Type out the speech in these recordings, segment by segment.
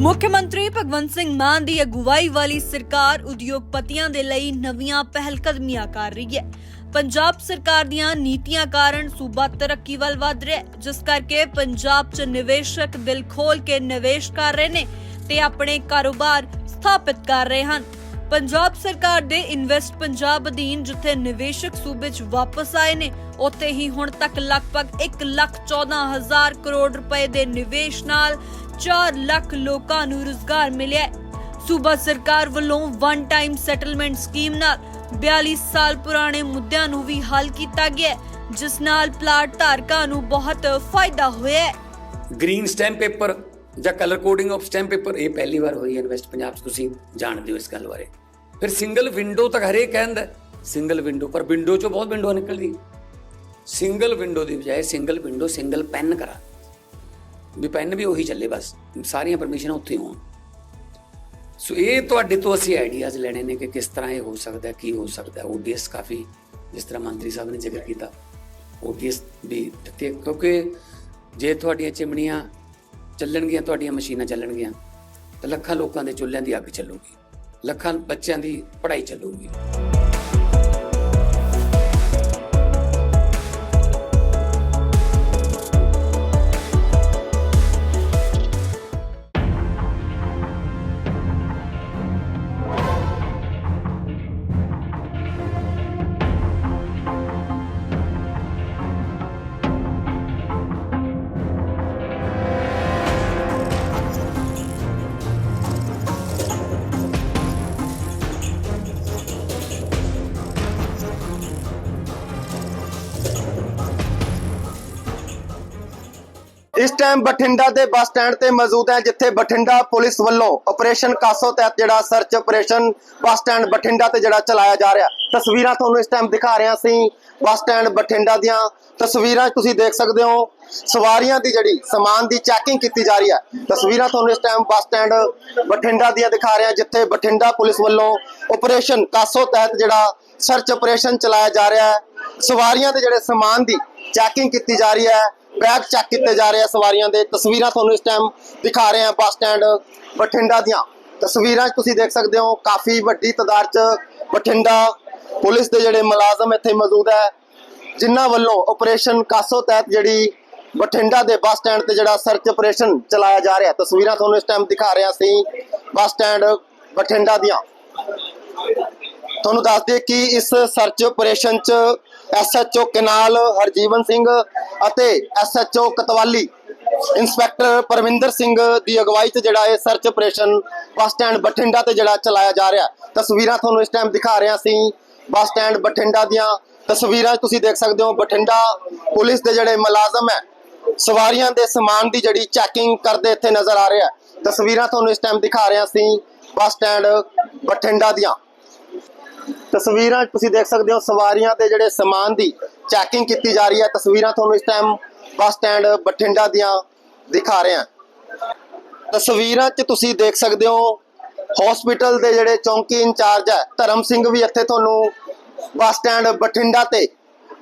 ਮੁੱਖ ਮੰਤਰੀ ਭਗਵੰਤ ਸਿੰਘ ਮਾਨ ਦੀ ਅਗਵਾਈ ਵਾਲੀ ਸਰਕਾਰ ਉਦਯੋਗਪਤੀਆਂ ਦੇ ਲਈ ਨਵੀਆਂ ਪਹਿਲਕਦਮੀਆਂ ਕਰ ਰਹੀ ਹੈ। ਪੰਜਾਬ ਸਰਕਾਰ ਦੀਆਂ ਨੀਤੀਆਂ ਕਾਰਨ ਸੂਬਾ ਤਰੱਕੀ ਵੱਲ ਵਧ ਰਿਹਾ ਜਿਸ ਕਰਕੇ ਪੰਜਾਬ 'ਚ ਨਿਵੇਸ਼ਕ ਦਿਲ ਖੋਲ ਕੇ ਨਿਵੇਸ਼ ਕਰ ਰਹੇ ਨੇ ਤੇ ਆਪਣੇ ਕਾਰੋਬਾਰ ਸਥਾਪਿਤ ਕਰ ਰਹੇ ਹਨ। ਪੰਜਾਬ ਸਰਕਾਰ ਦੇ ਇਨਵੈਸਟ ਪੰਜਾਬ ਅਧੀਨ ਜਿੱਥੇ ਨਿਵੇਸ਼ਕ ਸੂਬੇ 'ਚ ਵਾਪਸ ਆਏ ਨੇ, ਉੱਥੇ ਹੀ ਹੁਣ ਤੱਕ ਲਗਭਗ 1 ਲੱਖ 14 ਹਜ਼ਾਰ ਕਰੋੜ ਰੁਪਏ ਦੇ ਨਿਵੇਸ਼ ਨਾਲ 4 ਲੱਖ ਲੋਕਾਂ ਨੂੰ ਰੁਜ਼ਗਾਰ ਮਿਲਿਆ ਸੂਬਾ ਸਰਕਾਰ ਵੱਲੋਂ ਵਨ ਟਾਈਮ ਸੈਟਲਮੈਂਟ ਸਕੀਮ ਨਾਲ 42 ਸਾਲ ਪੁਰਾਣੇ ਮੁੱਦਿਆਂ ਨੂੰ ਵੀ ਹੱਲ ਕੀਤਾ ਗਿਆ ਜਿਸ ਨਾਲ ਪਲਾਟ ਧਾਰਕਾਂ ਨੂੰ ਬਹੁਤ ਫਾਇਦਾ ਹੋਇਆ ਹੈ। ਗ੍ਰੀਨ ਸਟੈਂਪ ਪੇਪਰ ਜਾਂ colour coding of stamp paper ਇਹ ਪਹਿਲੀ ਵਾਰ ਹੋਈ ਹੈ ਇਨਵੈਸਟ ਪੰਜਾਬ 'ਚ ਤੁਸੀਂ ਜਾਣਦੇ ਹੋ ਇਸ ਗੱਲ ਬਾਰੇ ਫਿਰ ਸਿੰਗਲ ਵਿੰਡੋ ਤੱਕ ਹਰੇਕ ਕਹਿੰਦਾ ਸਿੰਗਲ ਵਿੰਡੋ ਪਰ ਵਿੰਡੋ 'ਚੋਂ ਬਹੁਤ ਵਿੰਡੋ ਨਿਕਲਦੀ ਸਿੰਗਲ ਵਿੰਡੋ ਦੀ ਬਜਾਏ ਸਿੰਗਲ ਵਿੰਡੋ ਸਿੰਗਲ ਪੈਨ ਕਰਾ ਵੀ ਪੈਨ ਵੀ ਉਹੀ ਚੱਲੇ ਬਸ ਸਾਰੀਆਂ ਪਰਮਿਸ਼ਨਾਂ ਉੱਥੇ ਹੋਣ ਸੋ ਇਹ ਤੁਹਾਡੇ ਤੋਂ ਅਸੀਂ ਆਈਡੀਆਜ਼ ਲੈਣੇ ਨੇ ਕਿ ਕਿਸ ਤਰ੍ਹਾਂ ਇਹ ਹੋ ਸਕਦਾ ਹੈ, ਕੀ ਹੋ ਸਕਦਾ ਓਡੀਐਸ ਕਾਫੀ ਜਿਸ ਤਰ੍ਹਾਂ ਮੰਤਰੀ ਸਾਹਿਬ ਨੇ ਜ਼ਿਕਰ ਕੀਤਾ ਓਡੀਐਸ ਵੀ ਦਿੱਤੇ ਕਿਉਂਕਿ ਜੇ ਤੁਹਾਡੀਆਂ ਚਿਮਨੀਆਂ ਚੱਲਣਗੀਆਂ, ਤੁਹਾਡੀਆਂ ਮਸ਼ੀਨਾਂ ਚੱਲਣਗੀਆਂ, ਤਾਂ ਲੱਖਾਂ ਲੋਕਾਂ ਦੇ ਚੁੱਲ੍ਹਿਆਂ ਦੀ ਅੱਗ ਚੱਲੂਗੀ, ਲੱਖਾਂ ਬੱਚਿਆਂ ਦੀ ਪੜ੍ਹਾਈ ਚੱਲੂਗੀ। ਇਸ ਟਾਈਮ ਬਠਿੰਡਾ ਦੇ ਬੱਸ ਸਟੈਂਡ ਤੇ ਮੌਜੂਦ ਹੈ, ਜਿੱਥੇ ਬਠਿੰਡਾ ਪੁਲਿਸ ਵੱਲੋਂ ਆਪਰੇਸ਼ਨ ਕਾਸੋ ਤਹਿਤ ਜਿਹੜਾ search operation bus stand Bathinda ਤੇ ਜਿਹੜਾ ਚਲਾਇਆ ਜਾ ਰਿਹਾ। ਤਸਵੀਰਾਂ ਤੁਹਾਨੂੰ ਇਸ ਟਾਈਮ ਦਿਖਾ ਰਹੇ ਹਾਂ ਅਸੀਂ ਬੱਸ ਸਟੈਂਡ ਬਠਿੰਡਾ ਦੀਆਂ। ਤਸਵੀਰਾਂ ਤੁਸੀਂ ਦੇਖ ਸਕਦੇ ਹੋ, ਸਵਾਰੀਆਂ ਦੀ ਜਿਹੜੀ ਸਮਾਨ ਦੀ ਚੈਕਿੰਗ ਕੀਤੀ ਜਾ ਰਹੀ ਹੈ। ਤਸਵੀਰਾਂ ਤੁਹਾਨੂੰ ਇਸ ਟਾਈਮ ਬੱਸ ਸਟੈਂਡ ਬਠਿੰਡਾ ਦੀਆਂ ਦਿਖਾ ਰਹੇ ਹਾਂ ਜਿੱਥੇ ਬਠਿੰਡਾ ਪੁਲਿਸ ਵੱਲੋਂ ਆਪਰੇਸ਼ਨ ਕਾਸੋ ਤਹਿਤ ਜਿਹੜਾ ਸਰਚ ਆਪਰੇਸ਼ਨ ਚਲਾਇਆ ਜਾ ਰਿਹਾ ਹੈ। ਸਵਾਰੀਆਂ ਦੇ ਜਿਹੜੇ ਸਮਾਨ ਦੀ ਚੈਕਿੰਗ ਕੀਤੀ ਜਾ ਰਹੀ ਹੈ ਬੈਗ ਚੈੱਕ ਕੀਤੇ ਜਾ ਰਹੇ ਆ ਸਵਾਰੀਆਂ ਦੇ। ਤਸਵੀਰਾਂ ਤੁਹਾਨੂੰ ਇਸ ਟਾਈਮ ਦਿਖਾ ਰਹੇ ਆ ਬੱਸ ਸਟੈਂਡ ਬਠਿੰਡਾ ਦੀਆਂ। ਤਸਵੀਰਾਂ ਤੁਸੀਂ ਦੇਖ ਸਕਦੇ ਹੋ ਕਾਫੀ ਵੱਡੀ ਤਾਦਾਦ 'ਚ ਬਠਿੰਡਾ ਪੁਲਿਸ ਦੇ ਜਿਹੜੇ ਮੁਲਾਜ਼ਮ ਇੱਥੇ ਮੌਜੂਦ ਹੈ, ਜਿਨ੍ਹਾਂ ਵੱਲੋਂ ਆਪਰੇਸ਼ਨ ਕਾਸੋ ਤਹਿਤ ਜਿਹੜੀ ਬਠਿੰਡਾ ਦੇ ਬੱਸ ਸਟੈਂਡ ਤੇ ਜਿਹੜਾ ਸਰਚ ਆਪਰੇਸ਼ਨ ਚਲਾਇਆ ਜਾ ਰਿਹਾ। ਤਸਵੀਰਾਂ ਤੁਹਾਨੂੰ ਇਸ ਟਾਈਮ ਦਿਖਾ ਰਹੇ ਹਾਂ ਅਸੀਂ ਬੱਸ ਸਟੈਂਡ ਬਠਿੰਡਾ ਦੀਆਂ। ਤੁਹਾਨੂੰ ਦੱਸ ਦਈਏ ਕਿ ਇਸ ਸਰਚ ਆਪਰੇਸ਼ਨ 'ਚ ਐਸਐਚਓ ਕਨਾਲ ਹਰਜੀਵਨ ਸਿੰਘ ਅਤੇ ਐਸਐਚਓ ਕਤਵਾਲੀ। ਇੰਸਪੈਕਟਰ ਪਰਮਿੰਦਰ ਸਿੰਘ ਦੀ ਅਗਵਾਈ 'ਚ ਜਿਹੜਾ ਇਹ search operation bus stand Bathinda ਤੇ ਜਿਹੜਾ ਚਲਾਇਆ ਜਾ ਰਿਹਾ। ਤਸਵੀਰਾਂ ਤੁਹਾਨੂੰ ਇਸ ਟਾਈਮ ਦਿਖਾ ਰਿਹਾ ਸੀ। ਬੱਸ ਸਟੈਂਡ ਬਠਿੰਡਾ ਦੀਆਂ ਤਸਵੀਰਾਂ ਤੁਸੀਂ ਦੇਖ ਸਕਦੇ ਹੋ, ਬਠਿੰਡਾ ਪੁਲਿਸ ਦੇ ਜਿਹੜੇ ਮੁਲਾਜ਼ਮ ਹੈ, ਸਵਾਰੀਆਂ ਦੇ ਸਮਾਨ ਦੀ ਜਿਹੜੀ ਚੈਕਿੰਗ ਕਰਦੇ ਇੱਥੇ ਨਜ਼ਰ ਆ ਰਿਹਾ ਤਸਵੀਰਾਂ ਤੁਹਾਨੂੰ ਇਸ ਟਾਈਮ ਦਿਖਾ ਰਿਹਾ ਸੀ ਬੱਸ ਸਟੈਂਡ ਬਠਿੰਡਾ ਦੀਆਂ। ਤਸਵੀਰਾਂ 'ਚ ਤੁਸੀਂ ਦੇਖ ਸਕਦੇ ਹੋ, ਸਵਾਰੀਆਂ ਦੇ ਜਿਹੜੇ ਸਮਾਨ ਦੀ ਚੈਕਿੰਗ ਕੀਤੀ ਜਾ ਰਹੀ ਹੈ। ਤਸਵੀਰਾਂ ਤੁਹਾਨੂੰ ਇਸ ਟਾਈਮ ਬੱਸ ਸਟੈਂਡ ਬਠਿੰਡਾ ਦੀਆਂ ਦਿਖਾ ਰਹੇ ਹਾਂ। ਤਸਵੀਰਾਂ 'ਚ ਤੁਸੀਂ ਦੇਖ ਸਕਦੇ ਹੋ ਹਸਪੀਟਲ ਦੇ ਜਿਹੜੇ ਚੌਂਕੀ ਇੰਚਾਰਜ ਹੈ, ਧਰਮ ਸਿੰਘ ਵੀ ਇੱਥੇ ਤੁਹਾਨੂੰ ਬੱਸ ਸਟੈਂਡ ਬਠਿੰਡਾ ਤੇ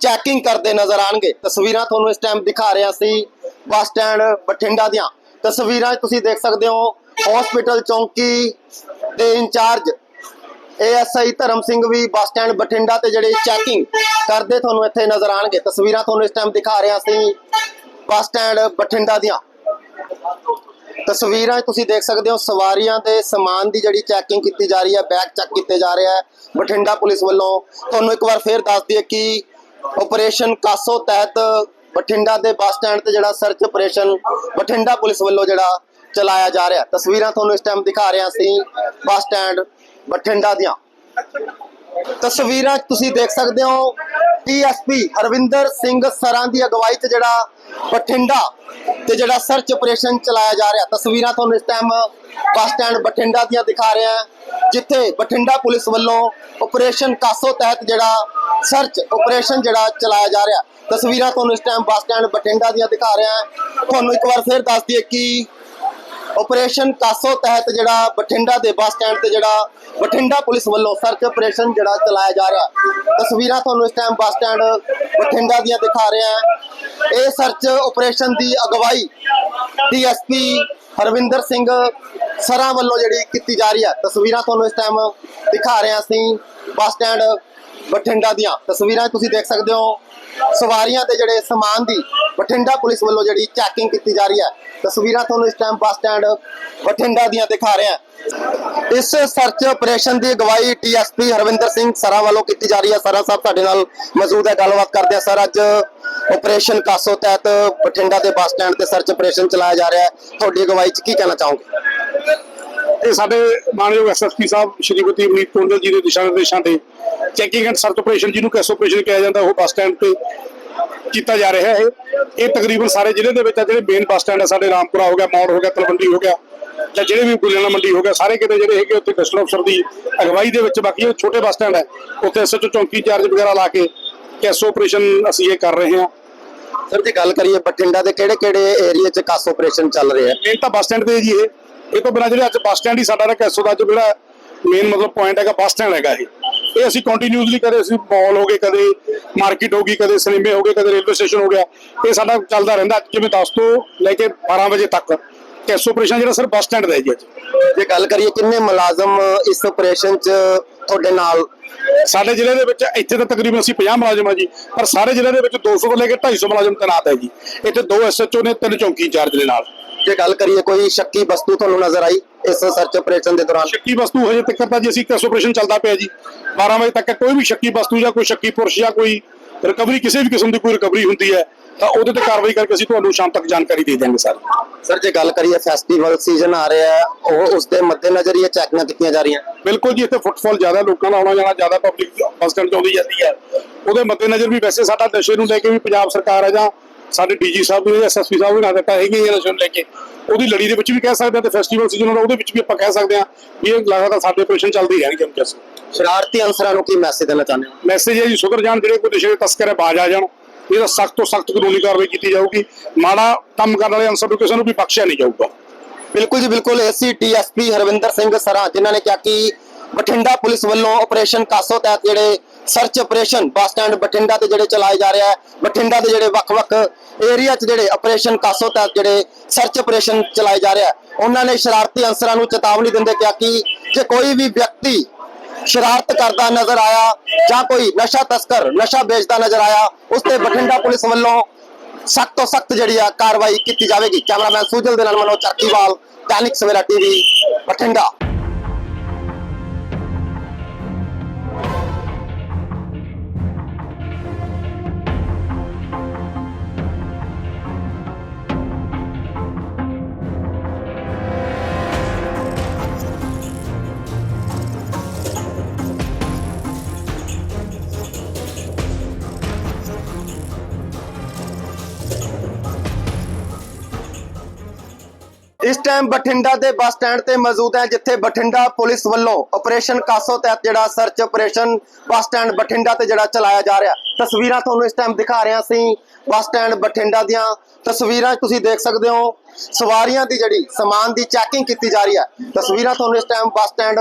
ਚੈਕਿੰਗ ਕਰਦੇ ਨਜ਼ਰ ਆਣਗੇ ਤਸਵੀਰਾਂ ਤੁਹਾਨੂੰ ਇਸ ਟਾਈਮ ਦਿਖਾ ਰਿਹਾ ਸੀ ਬੱਸ ਸਟੈਂਡ ਬਠਿੰਡਾ ਦੀਆਂ। ਤਸਵੀਰਾਂ 'ਚ ਤੁਸੀਂ ਦੇਖ ਸਕਦੇ ਹੋ ਹਸਪੀਟਲ ਚੌਂਕੀ ਦੇ ਇੰਚਾਰਜ ਏਐਸਆਈ ਧਰਮ ਸਿੰਘ ਵੀ ਬੱਸ ਸਟੈਂਡ ਬਠਿੰਡਾ ਤੇ ਜਿਹੜੇ ਚੈਕਿੰਗ ਕਰਦੇ ਤੁਹਾਨੂੰ ਇੱਥੇ ਨਜ਼ਰ ਆਣਗੇ ਤਸਵੀਰਾਂ ਤੁਹਾਨੂੰ ਇਸ ਟਾਈਮ ਦਿਖਾ ਰਿਹਾ ਅਸੀਂ ਬੱਸ ਸਟੈਂਡ ਬਠਿੰਡਾ ਦੀਆਂ। ਤਸਵੀਰਾਂ ਤੁਸੀਂ ਦੇਖ ਸਕਦੇ ਹੋ, ਸਵਾਰੀਆਂ ਦੇ ਸਮਾਨ ਦੀ ਜਿਹੜੀ ਚੈਕਿੰਗ ਕੀਤੀ ਜਾ ਰਹੀ ਹੈ, ਬੈਗ ਚੈੱਕ ਕੀਤੇ ਜਾ ਰਿਹਾ ਹੈ। ਬਠਿੰਡਾ ਪੁਲਿਸ ਵੱਲੋਂ ਤੁਹਾਨੂੰ ਇੱਕ ਵਾਰ ਫੇਰ ਦੱਸ ਦਈਏ ਕਿ ਆਪਰੇਸ਼ਨ ਕਾਸੋ ਤਹਿਤ ਬਠਿੰਡਾ ਦੇ ਬੱਸ ਸਟੈਂਡ ਤੇ ਜਿਹੜਾ ਸਰਚ ਆਪਰੇਸ਼ਨ ਬਠਿੰਡਾ ਪੁਲਿਸ ਵੱਲੋਂ ਜਿਹੜਾ ਚਲਾਇਆ ਜਾ ਰਿਹਾ ਤਸਵੀਰਾਂ ਤੁਹਾਨੂੰ ਇਸ ਟਾਈਮ ਦਿਖਾ ਰਹੇ ਹਾਂ ਅਸੀਂ ਬੱਸ ਸਟੈਂਡ ਬਠਿੰਡਾ ਦੀਆਂ। ਤਸਵੀਰਾਂ ਤੁਸੀਂ ਦੇਖ ਸਕਦੇ ਹੋ। ਡੀਐਸਪੀ ਹਰਵਿੰਦਰ ਸਿੰਘ ਸਰਾਂ ਦੀ ਅਗਵਾਈ 'ਚ ਜਿਹੜਾ ਬਠਿੰਡਾ ਤੇ ਜਿਹੜਾ ਸਰਚ ਆਪਰੇਸ਼ਨ ਚਲਾਇਆ ਜਾ ਰਿਹਾ। ਤਸਵੀਰਾਂ ਤੁਹਾਨੂੰ ਇਸ ਟਾਈਮ ਬੱਸ ਸਟੈਂਡ ਬਠਿੰਡਾ ਦੀਆਂ ਦਿਖਾ ਰਿਹਾ ਹਾਂ, ਜਿੱਥੇ ਬਠਿੰਡਾ ਪੁਲਿਸ ਵੱਲੋਂ ਆਪਰੇਸ਼ਨ ਕਾਸੋ ਤਹਿਤ ਜਿਹੜਾ ਸਰਚ ਆਪਰੇਸ਼ਨ ਜਿਹੜਾ ਚਲਾਇਆ ਜਾ ਰਿਹਾ। ਤਸਵੀਰਾਂ ਤੁਹਾਨੂੰ ਇਸ ਟਾਈਮ ਬੱਸ ਸਟੈਂਡ ਬਠਿੰਡਾ ਦੀਆਂ ਦਿਖਾ ਰਿਹਾ ਤੁਹਾਨੂੰ ਇੱਕ ਵਾਰ ਫੇਰ ਦੱਸ ਦਈਏ ਕਿ ਆਪਰੇਸ਼ਨ ਕਾਸੋ ਤਹਿਤ ਜਿਹੜਾ ਬਠਿੰਡਾ ਦੇ ਬੱਸ ਸਟੈਂਡ ਤੇ ਜਿਹੜਾ ਬਠਿੰਡਾ ਪੁਲਿਸ ਵੱਲੋਂ ਸਰਚ ਆਪਰੇਸ਼ਨ ਜਿਹੜਾ ਚਲਾਇਆ ਜਾ ਰਿਹਾ। ਤਸਵੀਰਾਂ ਤੁਹਾਨੂੰ ਇਸ ਟਾਈਮ ਬੱਸ ਸਟੈਂਡ ਬਠਿੰਡਾ ਦੀਆਂ ਦਿਖਾ ਰਿਹਾ ਹਾਂ। ਇਹ ਸਰਚ ਆਪਰੇਸ਼ਨ ਦੀ ਅਗਵਾਈ ਡੀਐਸਪੀ ਹਰਵਿੰਦਰ ਸਿੰਘ ਸਰਾਂ ਵੱਲੋਂ ਜਿਹੜੀ ਕੀਤੀ ਜਾ ਰਹੀ ਹੈ। ਤਸਵੀਰਾਂ ਤੁਹਾਨੂੰ ਇਸ ਟਾਈਮ ਦਿਖਾ ਰਹੇ ਹਾਂ ਅਸੀਂ ਬੱਸ ਸਟੈਂਡ ਬਠਿੰਡਾ ਦੀਆਂ। ਤਸਵੀਰਾਂ ਤੁਸੀਂ ਦੇਖ ਸਕਦੇ ਹੋ। ਸਵਾਰੀਆਂ ਦੇ ਜਿਹੜੇ ਸਮਾਨ ਦੀ ਬਠਿੰਡਾ ਪੁਲਿਸ ਵੱਲੋਂ ਜਿਹੜੀ ਚੈਕਿੰਗ ਕੀਤੀ ਜਾ ਰਹੀ ਹੈ। ਤਸਵੀਰਾਂ ਤੁਹਾਨੂੰ ਇਸ ਟਾਈਮ ਬੱਸ ਸਟੈਂਡ ਬਠਿੰਡਾ ਦੀਆਂ ਦਿਖਾ ਰਹੇ ਇਸ ਸਰਚ ਆਪਰੇਸ਼ਨ ਦੀ ਅਗਵਾਈ ਡੀਐਸਪੀ ਹਰਵਿੰਦਰ ਸਿੰਘ ਸਰਾ ਵੱਲੋਂ ਕੀਤੀ ਜਾ ਰਹੀ ਹੈ। ਸਰਾਂ ਸਾਹਿਬ ਸਾਡੇ ਨਾਲ ਮੌਜੂਦ ਹੈ। ਗੱਲਬਾਤ ਕਰਦੇ ਹਾਂ ਸਰ, ਅੱਜ ਆਪਰੇਸ਼ਨ ਕਾਸੋ ਤਹਿਤ ਬਠਿੰਡਾ ਦੇ ਬੱਸ ਸਟੈਂਡ ਤੇ ਸਰਚ ਆਪਰੇਸ਼ਨ ਚਲਾਇਆ ਜਾ ਰਿਹਾ ਹੈ। ਤੁਹਾਡੀ ਅਗਵਾਈ 'ਚ ਕੀ ਕਹਿਣਾ ਚਾਹੋਗੇ? ਇਹ ਸਾਡੇ ਮਾਨਯੋਗ ਐਸਐਸਪੀ ਸਾਹਿਬ ਸ਼੍ਰੀਮਤੀ ਅਮਨੀਤ ਕੁੰਡਲ ਜੀ ਦੇ ਦਿਸ਼ਾ ਨਿਰਦੇਸ਼ਾਂ ਤੇ ਚੈਕਿੰਗ ਐਂਡ ਸਰਚ ਆਪਰੇਸ਼ਨ ਜਿਹਨੂੰ ਕੈਸ ਆਪਰੇਸ਼ਨ ਕਿਹਾ ਜਾਂਦਾ ਉਹ ਬੱਸ ਸਟੈਂਡ ਤੇ ਕੀਤਾ ਜਾ ਰਿਹਾ ਹੈ। ਇਹ ਤਕਰੀਬਨ ਸਾਰੇ ਜ਼ਿਲ੍ਹੇ ਦੇ ਵਿੱਚ ਆ ਜਿਹੜੇ ਮੇਨ ਬੱਸ ਸਟੈਂਡ ਹੈ ਸਾਡੇ ਰਾਮਪੁਰਾ ਹੋ ਗਿਆ ਮੌੜ ਹੋ ਗਿਆ ਤਲਵੰਡੀ ਹੋ ਗਿਆ ਜਾਂ ਜਿਹੜੇ ਵੀ ਗੁਲਿਆਣਾ ਮੰਡੀ ਹੋ ਗਿਆ ਸਾਰੇ ਕਿਤੇ ਜਿਹੜੇ ਹੈਗੇ ਉੱਥੇ ਕਸਟਮ ਅਫਸਰ ਦੀ ਅਗਵਾਈ ਦੇ ਵਿੱਚ ਬਾਕੀ ਛੋਟੇ ਬੱਸ ਸਟੈਂਡ ਹੈ ਉੱਥੇ ਐਸਐਚਓ ਚੌਂਕੀ ਚਾਰਜ ਵਗੈਰਾ ਲਾ ਕੇ ਕੈਸ ਆਪਰੇਸ਼ਨ ਅਸੀਂ ਇਹ ਕਰ ਰਹੇ ਹਾਂ। ਸਰ ਜੇ ਗੱਲ ਕਰੀਏ ਬਠਿੰਡਾ ਦੇ ਕਿਹੜੇ ਕਿਹੜੇ ਏਰੀਆ 'ਚ ਕਾਸੋ ਆਪਰੇਸ਼ਨ ਚੱਲ ਰਿਹਾ? ਹੈ ਮੇਨ ਤਾਂ ਬੱਸ ਸਟੈਂਡ ਤੇ ਜੀ ਇਹ। ਇਹ ਤੋਂ ਬਿਨਾਂ ਜਿਹੜੇ ਅੱਜ ਬੱਸ ਸਟੈਂਡ ਹੀ ਸਾਡਾ ਕੈਸੋ ਦਾ ਅੱਜ ਜਿਹੜਾ ਮੇਨ ਮਤਲਬ ਪੁਆਇੰਟ ਹੈਗਾ ਬੱਸ ਸਟੈਂਡ ਹੈਗਾ ਇਹ। ਇਹ ਅਸੀਂ ਕੰਟੀਨਿਊਸਲੀ ਕਦੇ ਅਸੀਂ ਮਾਲ ਹੋ ਗਏ ਕਦੇ ਮਾਰਕੀਟ ਹੋ ਗਈ ਕਦੇ ਸਿਨੇਮੇ ਹੋ ਗਏ ਕਦੇ ਰੇਲਵੇ ਸਟੇਸ਼ਨ ਹੋ ਗਿਆ। ਇਹ ਸਾਡਾ ਚੱਲਦਾ ਰਹਿੰਦਾ ਜਿਵੇਂ 10 ਤੋਂ ਲੈ ਕੇ 12 ਵਜੇ ਤੱਕ। ਕੈਸੋ ਆਪਰੇਸ਼ਨ ਜਿਹੜਾ ਸਰ ਬੱਸ ਸਟੈਂਡ ਦਾ ਹੈ ਜੀ। ਅੱਜ ਜੇ ਗੱਲ ਕਰੀਏ ਕਿੰਨੇ ਮੁਲਾਜ਼ਮ ਇਸ ਆਪਰੇਸ਼ਨ 'ਚ ਤੁਹਾਡੇ ਨਾਲ? ਸਾਡੇ ਜ਼ਿਲ੍ਹੇ ਦੇ ਵਿੱਚ ਇੱਥੇ ਤਾਂ ਤਕਰੀਬਨ ਅਸੀਂ 50 ਮੁਲਾਜ਼ਮ ਆ ਜੀ ਪਰ ਸਾਰੇ ਜ਼ਿਲ੍ਹੇ ਦੇ ਵਿੱਚ 200 ਤੋਂ ਲੈ ਕੇ 250 ਮੁਲਾਜ਼ਮ ਤੈਨਾਤ ਹੈ ਜੀ। ਇੱਥੇ ਦੋ ਐਸਐਚਓ ਨੇ ਤਿੰਨ ਚੌਂਕੀ ਇੰਚਾਰਜ ਦੇ ਨਾਲ। ਜੇ ਗੱਲ ਕਰੀਏ ਕੋਈ ਸ਼ੱਕੀ ਵਸਤੂ ਤੁਹਾਨੂੰ ਨਜ਼ਰ ਆਈ ਇਸ ਸਰਚ ਆਪਰੇਸ਼ਨ ਦੇ ਦੌਰਾਨ? ਸ਼ੱਕੀ ਵਸਤੂ ਹਜੇ ਤੱਕ ਤਾਂ ਜੀ ਅਸੀਂ ਕੈਸ ਆਪਰੇਸ਼ਨ ਚੱਲਦਾ ਪਿਆ ਜੀ। 12 ਵਜੇ ਤੱਕ ਕੋਈ ਵੀ ਸ਼ੱਕੀ ਵਸਤੂ ਜਾਂ ਕੋਈ ਸ਼ੱਕੀ ਪੁਰਸ਼ ਜਾਂ ਕੋਈ ਰਿਕਵਰੀ ਕਿਸੇ ਵੀ ਕਿਸਮ ਦੀ ਕੋਈ ਰਿਕਵਰੀ ਹੁੰਦੀ ਹੈ ਤਾਂ ਉਹਦੇ ਤੇ ਕਾਰਵਾਈ ਕਰਕੇ ਅਸੀਂ ਤੁਹਾਨੂੰ ਸ਼ਾਮ ਤੱਕ ਜਾਣਕਾਰੀ ਦੇ ਦਿਆਂਗੇ ਸਰ। ਸਰ ਜੇ ਗੱਲ ਕਰੀਏ ਫੈਸਟੀਵਲ ਸੀਜ਼ਨ ਆ ਰਿਹਾ ਹੈ ਉਹ ਉਸ ਦੇ ਮੱਦੇਨਜ਼ਰ ਇਹ ਚੈਕਿੰਗਾਂ ਕੀਤੀਆਂ ਜਾ ਰਹੀਆਂ। ਬਿਲਕੁਲ ਜੀ ਇੱਥੇ ਫੁੱਟਫਾਲ ਜ਼ਿਆਦਾ ਲੋਕਾਂ ਦਾ ਆਉਣਾ ਜਾਣਾ ਜ਼ਿਆਦਾ ਪਬਲਿਕ ਬੱਸ ਸਟੈਂਡ ਤੋਂ ਆਉਂਦੀ ਜਾਂਦੀ ਹੈ। ਉਹਦੇ ਮੱਦੇਨਜ਼ਰ ਵੀ ਵੈਸੇ ਸਾਡਾ ਨਸ਼ੇ ਨੂੰ ਲੈ ਕੇ ਵੀ ਪੰਜਾਬ ਸਰਕਾਰ ਹੈ ਜਾਂ ਸਾਡੇ ਡੀਜੀ ਸਾਹਿਬ ਵੀ ਐਸਐਸਪੀ ਸਾਹਿਬ ਵੀ ਨਾ ਦਿੱਤਾ ਹੈਗੇ ਇਹ ਨਸ਼ੇ ਨੂੰ ਲੈ ਕੇ। ਉਹਦੀ ਲੜੀ ਦੇ ਵਿੱਚ ਵੀ ਕਹਿ ਸਕਦੇ ਹਾਂ ਤੇ ਫੈਸਟੀਵਲ ਸੀਜ਼ਨ ਹੁੰਦਾ ਉਹਦੇ ਵਿੱਚ ਵੀ ਆਪਾਂ ਕਹਿ ਸਕਦੇ ਹਾਂ ਵੀ ਇਹ ਲਗਾਤਾਰ ਸਾਡੇ ਆਪਰੇਸ਼ਨ ਚੱਲਦੇ ਰਹਿਣਗੇ ਹਮੇਸ਼ਾ ਸ਼ਰਾਰਤੀ ਅਨਸਰਾਂ ਨੂੰ ਕੀ ਮੈਸੇਜ ਦੇਣਾ ਚਾਹੁੰਦੇ ਹੋ? ਮੈਸੇਜ ਹੈ ਜੀ ਸੁਧਰ ਜਾਣ ਜਿਹੜੇ ਕੋਈ ਨਸ਼ੇ ਦੇ ਤਸਕਰ ਹੈ ਬਾਜ ਆ ਜਾਣ। ਇਹਦਾ ਸਖਤ ਤੋਂ ਸਖਤ ਕਾਨੂੰਨੀ ਕਾਰਵਾਈ ਕੀਤੀ ਜਾਊਗੀ। ਮਾੜਾ ਕੰਮ ਕਰਨ ਵਾਲੇ ਅਨਸਰ ਨੂੰ ਕਿਸੇ ਨੂੰ ਵੀ ਬਖਸ਼ਿਆ ਨਹੀਂ ਜਾਊਗਾ। ਬਿਲਕੁਲ ਜੀ ਬਿਲਕੁਲ। ਏਸੀ ਡੀਐਸਪੀ ਹਰਵਿੰਦਰ ਸਿੰਘ ਸਰਾਂ ਜਿਨ੍ਹਾਂ ਨੇ ਕਿਹਾ ਕਿ ਬਠਿੰਡਾ ਪੁਲਿਸ ਵੱਲੋਂ ਆਪਰੇਸ਼ਨ ਕਾਸੋ ਤਹਿਤ ਜਿਹੜੇ search operation bus stand Bathinda ਤੇ ਜਿਹੜੇ ਚਲਾਏ ਜਾ ਰਿਹਾ ਹੈ, ਬਠਿੰਡਾ ਦੇ ਜਿਹੜੇ ਵੱਖ-ਵੱਖ ਏਰੀਆ 'ਚ ਜਿਹੜੇ ਆਪਰੇਸ਼ਨ ਕਾਸੋ ਤਹਿਤ ਜਿਹੜੇ ਸਰਚ ਆਪਰੇਸ਼ਨ ਚਲਾਏ ਜਾ ਰਿਹਾ ਉਹਨਾਂ ਨੇ ਸ਼ਰਾਰਤੀ ਅਨਸਰਾਂ ਨੂੰ ਚੇਤਾਵਨੀ ਦਿੰਦੇ ਕਿਹਾ ਕਿ ਜੇ ਕੋਈ ਵੀ ਵਿਅਕਤੀ ਸ਼ਰਾਰਤ ਕਰਦਾ ਨਜ਼ਰ ਆਇਆ ਜਾਂ ਕੋਈ ਨਸ਼ਾ ਤਸਕਰ, ਨਸ਼ਾ ਵੇਚਦਾ ਨਜ਼ਰ ਆਇਆ, ਉਸ ਤੇ ਬਠਿੰਡਾ ਪੁਲਿਸ ਵੱਲੋਂ ਸਖਤ ਤੋਂ ਸਖਤ ਜਿਹੜੀ ਆ ਕਾਰਵਾਈ ਕੀਤੀ ਜਾਵੇਗੀ। ਕੈਮਰਾਮੈਨ ਸੁਜਲ ਦੇ ਨਾਲ ਮਨੋਜ ਚੱਕੀਵਾਲ, ਦੈਨਿਕ ਸਵੇਰਾ ਟੀਵੀ, ਬਠਿੰਡਾ। ਟਾਈਮ ਬਠਿੰਡਾ ਦੇ ਬੱਸ ਸਟੈਂਡ ਤੇ ਮੌਜੂਦ ਹੈ, ਜਿੱਥੇ ਬਠਿੰਡਾ ਪੁਲਿਸ ਵੱਲੋਂ ਆਪਰੇਸ਼ਨ ਕਾਸੋ ਤਹਿਤ ਜਿਹੜਾ search operation bus stand Bathinda ਤੇ ਜਿਹੜਾ ਚਲਾਇਆ ਜਾ ਰਿਹਾ। ਤਸਵੀਰਾਂ ਤੁਹਾਨੂੰ ਇਸ ਟਾਈਮ ਦਿਖਾ ਰਹੇ ਹਾਂ ਅਸੀਂ ਬੱਸ ਸਟੈਂਡ ਬਠਿੰਡਾ ਦੀਆਂ। ਤਸਵੀਰਾਂ ਤੁਸੀਂ ਦੇਖ ਸਕਦੇ ਹੋ, ਸਵਾਰੀਆਂ ਦੀ ਜਿਹੜੀ ਸਮਾਨ ਦੀ ਚੈਕਿੰਗ ਕੀਤੀ ਜਾ ਰਹੀ ਹੈ। ਤਸਵੀਰਾਂ ਤੁਹਾਨੂੰ ਇਸ ਟਾਈਮ ਬੱਸ ਸਟੈਂਡ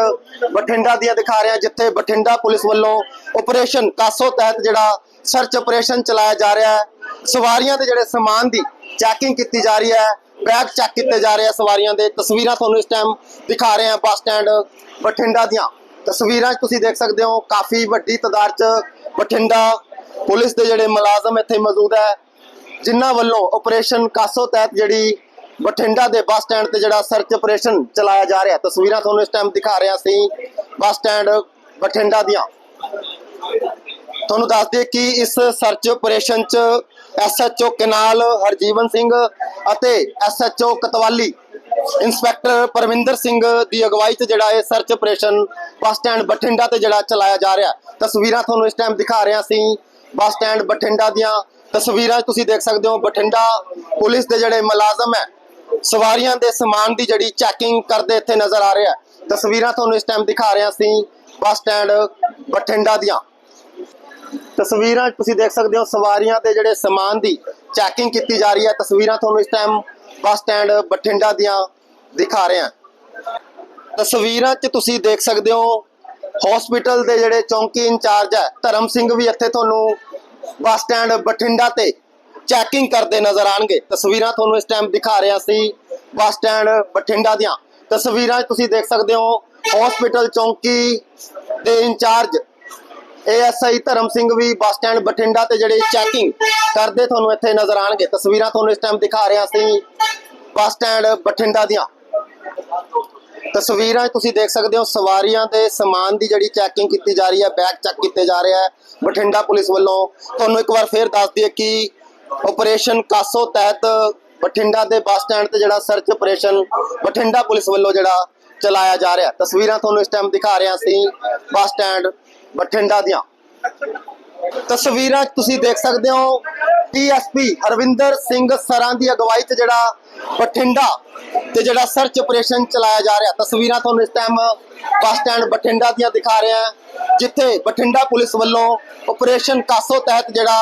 ਬਠਿੰਡਾ ਦੀਆਂ ਦਿਖਾ ਰਹੇ ਹਾਂ ਜਿੱਥੇ ਬਠਿੰਡਾ ਪੁਲਿਸ ਵੱਲੋਂ ਆਪਰੇਸ਼ਨ ਕਾਸੋ ਤਹਿਤ ਜਿਹੜਾ ਸਰਚ ਆਪਰੇਸ਼ਨ ਚਲਾਇਆ ਜਾ ਰਿਹਾ ਹੈ। ਸਵਾਰੀਆਂ ਦੇ ਜਿਹੜੇ ਸਮਾਨ ਦੀ ਚੈਕਿੰਗ ਕੀਤੀ ਜਾ ਰਹੀ ਹੈ। ਬੈਗ ਚੈੱਕ ਕੀਤੇ ਜਾ ਰਹੇ ਆ ਸਵਾਰੀਆਂ ਦੇ। ਤਸਵੀਰਾਂ ਤੁਹਾਨੂੰ ਇਸ ਟਾਈਮ ਦਿਖਾ ਰਹੇ ਆ ਬੱਸ ਸਟੈਂਡ ਬਠਿੰਡਾ ਦੀਆਂ। ਤਸਵੀਰਾਂ ਤੁਸੀਂ ਦੇਖ ਸਕਦੇ ਹੋ ਕਾਫੀ ਵੱਡੀ ਤਾਦਾਦ 'ਚ ਬਠਿੰਡਾ ਪੁਲਿਸ ਦੇ ਜਿਹੜੇ ਮੁਲਾਜ਼ਮ ਇੱਥੇ ਮੌਜੂਦ ਹੈ, ਜਿਨ੍ਹਾਂ ਵੱਲੋਂ ਆਪਰੇਸ਼ਨ ਕਾਸੋ ਤਹਿਤ ਜਿਹੜੀ ਬਠਿੰਡਾ ਦੇ ਬੱਸ ਸਟੈਂਡ ਤੇ ਜਿਹੜਾ ਸਰਚ ਆਪਰੇਸ਼ਨ ਚਲਾਇਆ ਜਾ ਰਿਹਾ। ਤਸਵੀਰਾਂ ਤੁਹਾਨੂੰ ਇਸ ਟਾਈਮ ਦਿਖਾ ਰਹੇ ਅਸੀਂ ਬੱਸ ਸਟੈਂਡ ਬਠਿੰਡਾ ਦੀਆਂ। ਤੁਹਾਨੂੰ ਦੱਸ ਦਈਏ ਕਿ ਇਸ ਸਰਚ ਆਪਰੇਸ਼ਨ 'ਚ ਐਸਐਚਓ ਕਨਾਲ ਹਰਜੀਵਨ ਸਿੰਘ ਅਤੇ ਐਸਐਚਓ ਕਤਵਾਲੀ। ਇੰਸਪੈਕਟਰ ਪਰਵਿੰਦਰ ਸਿੰਘ ਦੀ ਅਗਵਾਈ 'ਚ ਜਿਹੜਾ ਇਹ search operation bus stand Bathinda ਤੇ ਜਿਹੜਾ ਚਲਾਇਆ ਜਾ ਰਿਹਾ। ਤਸਵੀਰਾਂ ਤੁਹਾਨੂੰ ਇਸ ਟਾਈਮ ਦਿਖਾ ਰਹੇ ਹਾਂ ਅਸੀਂ ਬੱਸ ਸਟੈਂਡ ਬਠਿੰਡਾ ਦੀਆਂ ਤਸਵੀਰਾਂ ਤੁਸੀਂ ਦੇਖ ਸਕਦੇ ਹੋ। ਬਠਿੰਡਾ ਪੁਲਿਸ ਦੇ ਜਿਹੜੇ ਮੁਲਾਜ਼ਮ ਹੈ, ਸਵਾਰੀਆਂ ਦੇ ਸਮਾਨ ਦੀ ਜਿਹੜੀ ਚੈਕਿੰਗ ਕਰਦੇ ਇੱਥੇ ਨਜ਼ਰ ਆ ਰਿਹਾ। ਤਸਵੀਰਾਂ ਤੁਹਾਨੂੰ ਇਸ ਟਾਈਮ ਦਿਖਾ ਰਹੇ ਅਸੀਂ ਬੱਸ ਸਟੈਂਡ ਬਠਿੰਡਾ ਦੀਆਂ। ਤਸਵੀਰਾਂ 'ਚ ਤੁਸੀਂ ਦੇਖ ਸਕਦੇ ਹੋ, ਸਵਾਰੀਆਂ ਤੇ ਜਿਹੜੇ ਸਮਾਨ ਦੀ ਚੈਕਿੰਗ ਕੀਤੀ ਜਾ ਰਹੀ ਹੈ। ਤਸਵੀਰਾਂ ਤੁਹਾਨੂੰ ਇਸ ਟਾਈਮ ਬੱਸ ਸਟੈਂਡ ਬਠਿੰਡਾ ਦੀਆਂ ਦਿਖਾ ਰਹੇ ਹਾਂ। ਤਸਵੀਰਾਂ 'ਚ ਤੁਸੀਂ ਦੇਖ ਸਕਦੇ ਹੋ ਹਸਪੀਟਲ ਦੇ ਜਿਹੜੇ ਚੌਂਕੀ ਇੰਚਾਰਜ ਹੈ, ਧਰਮ ਸਿੰਘ ਵੀ ਇੱਥੇ ਤੁਹਾਨੂੰ ਬੱਸ ਸਟੈਂਡ ਬਠਿੰਡਾ ਤੇ ਚੈਕਿੰਗ ਕਰਦੇ ਨਜ਼ਰ ਆਣਗੇ ਤਸਵੀਰਾਂ ਤੁਹਾਨੂੰ ਇਸ ਟਾਈਮ ਦਿਖਾ ਰਿਹਾ ਸੀ ਬੱਸ ਸਟੈਂਡ ਬਠਿੰਡਾ ਦੀਆਂ। ਤਸਵੀਰਾਂ 'ਚ ਤੁਸੀਂ ਦੇਖ ਸਕਦੇ ਹੋ ਹਸਪੀਟਲ ਚੌਂਕੀ ਦੇ ਇੰਚਾਰਜ ਏਐਸਆਈ ਧਰਮ ਸਿੰਘ ਵੀ ਬੱਸ ਸਟੈਂਡ ਬਠਿੰਡਾ ਤੇ ਜਿਹੜੇ ਚੈਕਿੰਗ ਕਰਦੇ ਤੁਹਾਨੂੰ ਇੱਥੇ ਨਜ਼ਰ ਆਣਗੇ ਤਸਵੀਰਾਂ ਤੁਹਾਨੂੰ ਇਸ ਟਾਈਮ ਦਿਖਾ ਰਿਹਾ ਸੀ ਬੱਸ ਸਟੈਂਡ ਬਠਿੰਡਾ ਦੀਆਂ। ਤਸਵੀਰਾਂ ਤੁਸੀਂ ਦੇਖ ਸਕਦੇ ਹੋ, ਸਵਾਰੀਆਂ ਦੇ ਸਮਾਨ ਦੀ ਜਿਹੜੀ ਚੈਕਿੰਗ ਕੀਤੀ ਜਾ ਰਹੀ ਹੈ, ਬੈਗ ਚੈੱਕ ਕੀਤੇ ਜਾ ਰਿਹਾ ਹੈ। ਬਠਿੰਡਾ ਪੁਲਿਸ ਵੱਲੋਂ ਤੁਹਾਨੂੰ ਇੱਕ ਵਾਰ ਫੇਰ ਦੱਸ ਦਈਏ ਕਿ ਆਪਰੇਸ਼ਨ ਕਾਸੋ ਤਹਿਤ ਬਠਿੰਡਾ ਦੇ ਬੱਸ ਸਟੈਂਡ ਤੇ ਜਿਹੜਾ ਸਰਚ ਆਪਰੇਸ਼ਨ ਬਠਿੰਡਾ ਪੁਲਿਸ ਵੱਲੋਂ ਜਿਹੜਾ ਚਲਾਇਆ ਜਾ ਰਿਹਾ ਤਸਵੀਰਾਂ ਤੁਹਾਨੂੰ ਇਸ ਟਾਈਮ ਦਿਖਾ ਰਿਹਾ ਅਸੀਂ ਬੱਸ ਸਟੈਂਡ ਬਠਿੰਡਾ ਦੀਆਂ। ਤਸਵੀਰਾਂ ਤੁਸੀਂ ਦੇਖ ਸਕਦੇ ਹੋ। ਟੀਐਸਪੀ ਹਰਵਿੰਦਰ ਸਿੰਘ ਸਰਾਂ ਦੀ ਅਗਵਾਈ 'ਚ ਜਿਹੜਾ ਬਠਿੰਡਾ ਤੇ ਜਿਹੜਾ ਸਰਚ ਆਪਰੇਸ਼ਨ ਚਲਾਇਆ ਜਾ ਰਿਹਾ। ਤਸਵੀਰਾਂ ਤੁਹਾਨੂੰ ਇਸ ਟਾਈਮ ਬੱਸ ਸਟੈਂਡ ਬਠਿੰਡਾ ਦੀਆਂ ਦਿਖਾ ਰਿਹਾ ਹਾਂ, ਜਿੱਥੇ ਬਠਿੰਡਾ ਪੁਲਿਸ ਵੱਲੋਂ ਆਪਰੇਸ਼ਨ ਕਾਸੋ ਤਹਿਤ ਜਿਹੜਾ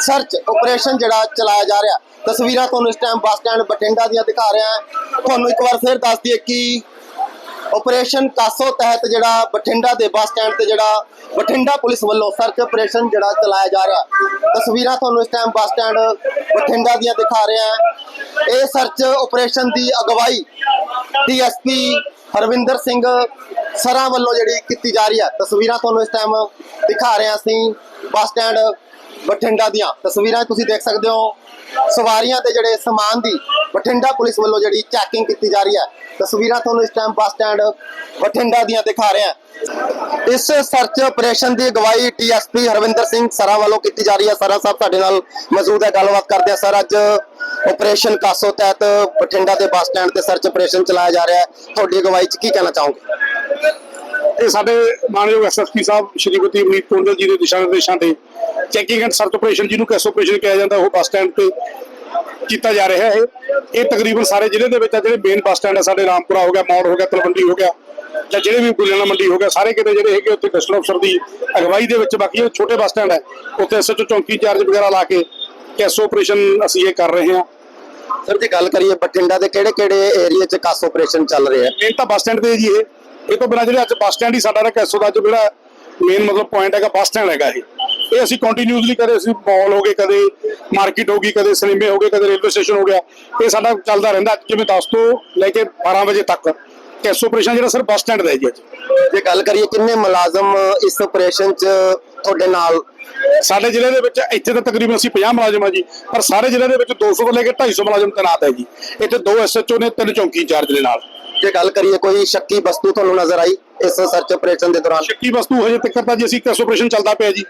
ਸਰਚ ਆਪਰੇਸ਼ਨ ਜਿਹੜਾ ਚਲਾਇਆ ਜਾ ਰਿਹਾ। ਤਸਵੀਰਾਂ ਤੁਹਾਨੂੰ ਇਸ ਟਾਈਮ ਬੱਸ ਸਟੈਂਡ ਬਠਿੰਡਾ ਦੀਆਂ ਦਿਖਾ ਰਿਹਾ ਹਾਂ। ਤੁਹਾਨੂੰ ਇੱਕ ਵਾਰ ਫੇਰ ਦੱਸ ਦਈਏ ਕਿ ਆਪਰੇਸ਼ਨ ਕਾਸੋ ਤਹਿਤ ਜਿਹੜਾ ਬਠਿੰਡਾ ਦੇ ਬੱਸ ਸਟੈਂਡ ਤੇ ਜਿਹੜਾ ਬਠਿੰਡਾ ਪੁਲਿਸ ਵੱਲੋਂ ਸਰਚ ਆਪਰੇਸ਼ਨ ਜਿਹੜਾ ਚਲਾਇਆ ਜਾ ਰਿਹਾ। ਤਸਵੀਰਾਂ ਤੁਹਾਨੂੰ ਇਸ ਟਾਈਮ ਬੱਸ ਸਟੈਂਡ ਬਠਿੰਡਾ ਦੀਆਂ ਦਿਖਾ ਰਿਹਾ ਹਾਂ। ਇਹ ਸਰਚ ਆਪਰੇਸ਼ਨ ਦੀ ਅਗਵਾਈ ਡੀਐਸਪੀ ਹਰਵਿੰਦਰ ਸਿੰਘ ਸਰਾਂ ਵੱਲੋਂ ਜਿਹੜੀ ਕੀਤੀ ਜਾ ਰਹੀ ਹੈ। ਤਸਵੀਰਾਂ ਤੁਹਾਨੂੰ ਇਸ ਟਾਈਮ ਦਿਖਾ ਰਹੇ ਹਾਂ ਅਸੀਂ ਬੱਸ ਸਟੈਂਡ ਬਠਿੰਡਾ ਦੀਆਂ। ਤਸਵੀਰਾਂ ਤੁਸੀਂ ਦੇਖ ਸਕਦੇ ਹੋ। ਸਵਾਰੀਆਂ ਤੇ ਜਿਹੜੇ ਸਮਾਨ ਦੀ ਬਠਿੰਡਾ ਪੁਲਿਸ ਵੱਲੋਂ ਜਿਹੜੀ ਚੈਕਿੰਗ ਕੀਤੀ ਜਾ ਰਹੀ ਹੈ, ਤਸਵੀਰਾਂ ਤੁਹਾਨੂੰ ਇਸ ਟਾਈਮ ਬੱਸ ਸਟੈਂਡ ਬਠਿੰਡਾ ਦੀਆਂ ਦਿਖਾ ਰਹੇ ਇਸ ਸਰਚ ਆਪਰੇਸ਼ਨ ਦੀ ਅਗਵਾਈ ਡੀਐਸਪੀ ਹਰਵਿੰਦਰ ਸਿੰਘ ਸਰਾਂ ਵੱਲੋਂ ਕੀਤੀ ਜਾ ਰਹੀ ਹੈ। ਸਰਾਂ ਸਾਹਿਬ ਤੁਹਾਡੇ ਨਾਲ ਮੌਜੂਦ ਹੈ, ਗੱਲਬਾਤ ਕਰਦੇ ਹਾਂ। ਸਰ, ਅੱਜ ਆਪਰੇਸ਼ਨ ਕਾਸੋ ਤਹਿਤ ਬਠਿੰਡਾ ਦੇ ਬੱਸ ਸਟੈਂਡ ਤੇ ਸਰਚ ਆਪਰੇਸ਼ਨ ਚਲਾਇਆ ਜਾ ਰਿਹਾ ਹੈ। ਤੁਹਾਡੀ ਅਗਵਾਈ 'ਚ ਕੀ ਕਹਿਣਾ ਚਾਹੋਗੇ? ਇਹ ਸਾਡੇ ਮਾਨਯੋਗ ਐਸਐਸਪੀ ਸਾਹਿਬ, ਸ਼੍ਰੀ ਗੁਰਦੀਪ ਅਮਰੀਤ ਕੁੰਡਲ ਜੀ ਦੇ ਦਿਸ਼ਾ ਨਿਰਦੇਸ਼ਾਂ ਤੇ ਚੈਕਿੰਗ ਐਂਡ ਸਰਚ ਆਪਰੇਸ਼ਨ ਜਿਹਨੂੰ ਕੈਸ ਆਪਰੇਸ਼ਨ ਕਿਹਾ ਜਾਂਦਾ, ਉਹ ਬੱਸ ਸਟੈਂਡ ਤੇ ਕੀਤਾ ਜਾ ਰਿਹਾ ਹੈ। ਇਹ ਤਕਰੀਬਨ ਸਾਰੇ ਜ਼ਿਲ੍ਹੇ ਦੇ ਵਿੱਚ ਆ ਜਿਹੜੇ ਮੇਨ ਬੱਸ ਸਟੈਂਡ ਹੈ ਸਾਡੇ ਰਾਮਪੁਰਾ ਹੋ ਗਿਆ ਮੌੜ ਹੋ ਗਿਆ ਤਲਵੰਡੀ ਹੋ ਗਿਆ ਜਾਂ ਜਿਹੜੇ ਵੀ ਗੁਲਿਆਣਾ ਮੰਡੀ ਹੋ ਗਿਆ ਸਾਰੇ ਕਿਤੇ ਜਿਹੜੇ ਹੈਗੇ ਉੱਥੇ ਕਸਟਮ ਅਫਸਰ ਦੀ ਅਗਵਾਈ ਦੇ ਵਿੱਚ ਬਾਕੀ ਛੋਟੇ ਬੱਸ ਸਟੈਂਡ ਹੈ ਉੱਥੇ ਐਸਐਚਓ ਚੌਂਕੀ ਚਾਰਜ ਵਗੈਰਾ ਲਾ ਕੇ ਕੈਸ ਆਪਰੇਸ਼ਨ ਅਸੀਂ ਇਹ ਕਰ ਰਹੇ ਹਾਂ। ਸਰ ਜੇ ਗੱਲ ਕਰੀਏ ਬਠਿੰਡਾ ਦੇ ਕਿਹੜੇ ਕਿਹੜੇ ਏਰੀਆ 'ਚ ਕਾਸੋ ਆਪਰੇਸ਼ਨ ਚੱਲ ਰਿਹਾ ਹੈ? ਮੇਨ ਤਾਂ ਬੱਸ ਸਟੈਂਡ ਤੇ ਜੀ ਇਹ। ਇਹ ਤੋਂ ਬਿਨਾਂ ਜਿਹੜੇ ਅੱਜ ਬੱਸ ਸਟੈਂਡ ਹੀ ਸਾਡਾ ਦਾ ਕੈਸੋ ਦਾ ਜੋ ਜਿਹੜਾ ਮੇਨ ਮਤਲਬ ਪੁਆਇੰਟ ਹੈਗਾ ਬੱਸ ਸਟੈਂਡ ਹੈਗਾ ਇਹ। ਇਹ ਅਸੀਂ ਕੰਟੀਨਿਊਸਲੀ ਕਦੇ ਅਸੀਂ ਮਾਲ ਹੋ ਗਏ ਕਦੇ ਮਾਰਕੀਟ ਹੋ ਗਈ ਕਦੇ ਸਿਨੇਮੇ ਹੋ ਗਏ ਕਦੇ ਰੇਲਵੇ ਸਟੇਸ਼ਨ ਹੋ ਗਿਆ। ਇਹ ਸਾਡਾ ਚੱਲਦਾ ਰਹਿੰਦਾ ਜਿਵੇਂ 10 ਤੋਂ ਲੈ ਕੇ 12 ਵਜੇ ਤੱਕ। ਕੈਸੋ ਆਪਰੇਸ਼ਨ ਜਿਹੜਾ ਸਰ ਬੱਸ ਸਟੈਂਡ ਦਾ ਹੈ ਜੀ। ਅੱਜ ਜੇ ਗੱਲ ਕਰੀਏ ਕਿੰਨੇ ਮੁਲਾਜ਼ਮ ਇਸ ਆਪਰੇਸ਼ਨ 'ਚ ਤੁਹਾਡੇ ਨਾਲ? ਸਾਡੇ ਜ਼ਿਲ੍ਹੇ ਦੇ ਵਿੱਚ ਇੱਥੇ ਤਾਂ ਤਕਰੀਬਨ ਅਸੀਂ 50 ਮੁਲਾਜ਼ਮ ਆ ਜੀ ਪਰ ਸਾਰੇ ਜ਼ਿਲ੍ਹੇ ਦੇ ਵਿੱਚ 200 ਤੋਂ ਲੈ ਕੇ 250 ਮੁਲਾਜ਼ਮ ਤੈਨਾਤ ਹੈ ਜੀ। ਇੱਥੇ ਦੋ ਐਸਐਚਓ ਨੇ ਤਿੰਨ ਚੌਂਕੀ ਇੰਚਾਰਜ ਦੇ ਨਾਲ। ਜੇ ਗੱਲ ਕਰੀਏ ਕੋਈ ਸ਼ੱਕੀ ਵਸਤੂ ਤੁਹਾਨੂੰ ਨਜ਼ਰ ਆਈ ਇਸ ਸਰਚ ਆਪਰੇਸ਼ਨ ਦੇ ਦੌਰਾਨ? ਸ਼ੱਕੀ ਵਸਤੂ ਹਜੇ ਤੱਕ ਤਾਂ ਜੀ ਅਸੀਂ ਕੈਸ ਆਪਰੇਸ਼ਨ ਚੱਲਦਾ ਪਿਆ ਜੀ।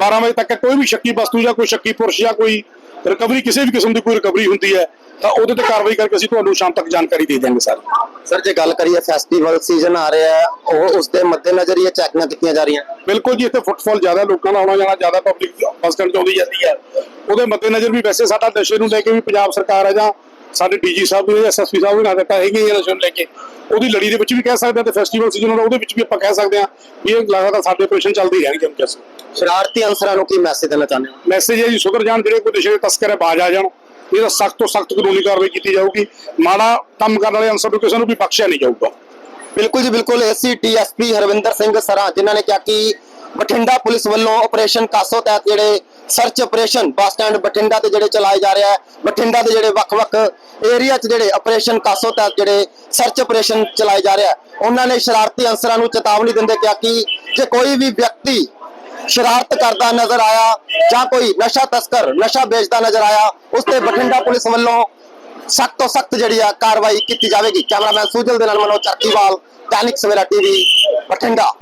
12 ਵਜੇ ਤੱਕ ਕੋਈ ਵੀ ਸ਼ੱਕੀ ਵਸਤੂ ਜਾਂ ਕੋਈ ਸ਼ੱਕੀ ਪੁਰਸ਼ ਜਾਂ ਕੋਈ ਰਿਕਵਰੀ ਕਿਸੇ ਵੀ ਕਿਸਮ ਦੀ ਕੋਈ ਰਿਕਵਰੀ ਹੁੰਦੀ ਹੈ ਤਾਂ ਉਹਦੇ ਤੇ ਕਾਰਵਾਈ ਕਰਕੇ ਅਸੀਂ ਤੁਹਾਨੂੰ ਸ਼ਾਮ ਤੱਕ ਜਾਣਕਾਰੀ ਦੇ ਦਿਆਂਗੇ ਸਰ। ਸਰ ਜੇ ਗੱਲ ਕਰੀਏ ਫੈਸਟੀਵਲ ਸੀਜ਼ਨ ਆ ਰਿਹਾ ਹੈ ਉਹ ਉਸ ਦੇ ਮੱਦੇਨਜ਼ਰ ਇਹ ਚੈਕਿੰਗਾਂ ਕੀਤੀਆਂ ਜਾ ਰਹੀਆਂ। ਬਿਲਕੁਲ ਜੀ ਇੱਥੇ ਫੁੱਟਫਾਲ ਜ਼ਿਆਦਾ ਲੋਕਾਂ ਦਾ ਆਉਣਾ ਜਾਣਾ ਜ਼ਿਆਦਾ ਪਬਲਿਕ ਬੱਸ ਸਟੈਂਡ 'ਚ ਆਉਂਦੀ ਜਾਂਦੀ ਹੈ। ਉਹਦੇ ਮੱਦੇਨਜ਼ਰ ਵੀ ਵੈਸੇ ਸਾਡਾ ਨਸ਼ੇ ਨੂੰ ਲੈ ਕੇ ਵੀ ਪੰਜਾਬ ਸਰਕਾਰ ਹੈ ਜਾਂ ਸਾਡੇ ਡੀਜੀ ਸਾਹਿਬ ਵੀ ਐਸਐਸਪੀ ਸਾਹਿਬ ਵੀ ਨਾ ਦਿੱਤਾ ਹੈਗੇ ਇਹ ਨਸ਼ੇ ਨੂੰ ਲੈ ਕੇ। ਉਹਦੀ ਲੜੀ ਦੇ ਵਿੱਚ ਵੀ ਕਹਿ ਸਕਦੇ ਹਾਂ ਤੇ ਫੈਸਟੀਵਲ ਸੀਜ਼ਨ ਉਹਦੇ ਵਿੱਚ ਵੀ ਆਪਾਂ ਕਹਿ ਸਕਦੇ ਹਾਂ ਵੀ ਇਹ ਲਗਾਤਾਰ ਸਾਡੇ ਆਪਰੇਸ਼ਨ ਚੱਲਦੇ ਹੀ ਰਹਿਣਗੇ ਹਮੇਸ਼ਾ ਸ਼ਰਾਰਤੀ ਅਨਸਰਾਂ ਨੂੰ ਕੀ ਮੈਸੇਜ ਦੇਣਾ ਚਾਹੁੰਦੇ ਹੋ? ਮੈਸੇਜ ਹੈ ਜੀ ਸੁਧਰ ਜਾਣ ਜਿਹੜੇ ਕੋਈ ਨਸ਼ੇ ਦੇ ਤਸਕਰ ਹੈ ਬਾਜ ਆ ਜਾਣ। ਇਹਦਾ ਸਖਤ ਤੋਂ ਸਖਤ ਕਾਨੂੰਨੀ ਕਾਰਵਾਈ ਕੀਤੀ ਜਾਊਗੀ। ਮਾੜਾ ਕੰਮ ਕਰਨ ਵਾਲੇ ਅਨਸਰ ਨੂੰ ਕਿਸੇ ਨੂੰ ਵੀ ਬਖਸ਼ਿਆ ਨਹੀਂ ਜਾਊਗਾ। ਬਿਲਕੁਲ ਜੀ ਬਿਲਕੁਲ। ਏਸੀ ਡੀਐਸਪੀ ਹਰਵਿੰਦਰ ਸਿੰਘ ਸਰਾਂ ਜਿਨ੍ਹਾਂ ਨੇ ਕਿਹਾ ਕਿ ਬਠਿੰਡਾ ਪੁਲਿਸ ਵੱਲੋਂ ਆਪਰੇਸ਼ਨ ਕਾਸੋ ਤਹਿਤ ਜਿਹੜੇ search operation bus stand Bathinda ਤੇ ਜਿਹੜੇ ਚਲਾਏ ਜਾ ਰਿਹਾ ਹੈ ਬਠਿੰਡਾ ਦੇ ਜਿਹੜੇ ਵੱਖ-ਵੱਖ ਏਰੀਆ 'ਚ ਜਿਹੜੇ ਆਪਰੇਸ਼ਨ ਕਾਸੋ ਤਹਿਤ ਜਿਹੜੇ ਸਰਚ ਆਪਰੇਸ਼ਨ ਚਲਾਏ ਜਾ ਰਿਹਾ ਉਹਨਾਂ ਨੇ ਸ਼ਰਾਰਤੀ ਅਨਸਰਾਂ ਨੂੰ ਚੇਤਾਵਨੀ ਦਿੰਦੇ ਕਿਹਾ ਕਿ ਜੇ ਕੋਈ ਵੀ ਵਿਅਕਤੀ ਸ਼ਰਾਰਤ ਕਰਦਾ ਨਜ਼ਰ ਆਇਆ ਜਾਂ ਕੋਈ ਨਸ਼ਾ ਤਸਕਰ, ਨਸ਼ਾ ਵੇਚਦਾ ਨਜ਼ਰ ਆਇਆ, ਉਸ ਤੇ ਬਠਿੰਡਾ ਪੁਲਿਸ ਵੱਲੋਂ ਸਖਤ ਤੋਂ ਸਖਤ ਜਿਹੜੀ ਆ ਕਾਰਵਾਈ ਕੀਤੀ ਜਾਵੇਗੀ। ਕੈਮਰਾਮੈਨ ਸੁਜਲ ਦੇ ਨਾਲ ਮਨੋਜ ਚੱਕੀਵਾਲ, ਦੈਨਿਕ ਸਵੇਰਾ ਟੀਵੀ, ਬਠਿੰਡਾ।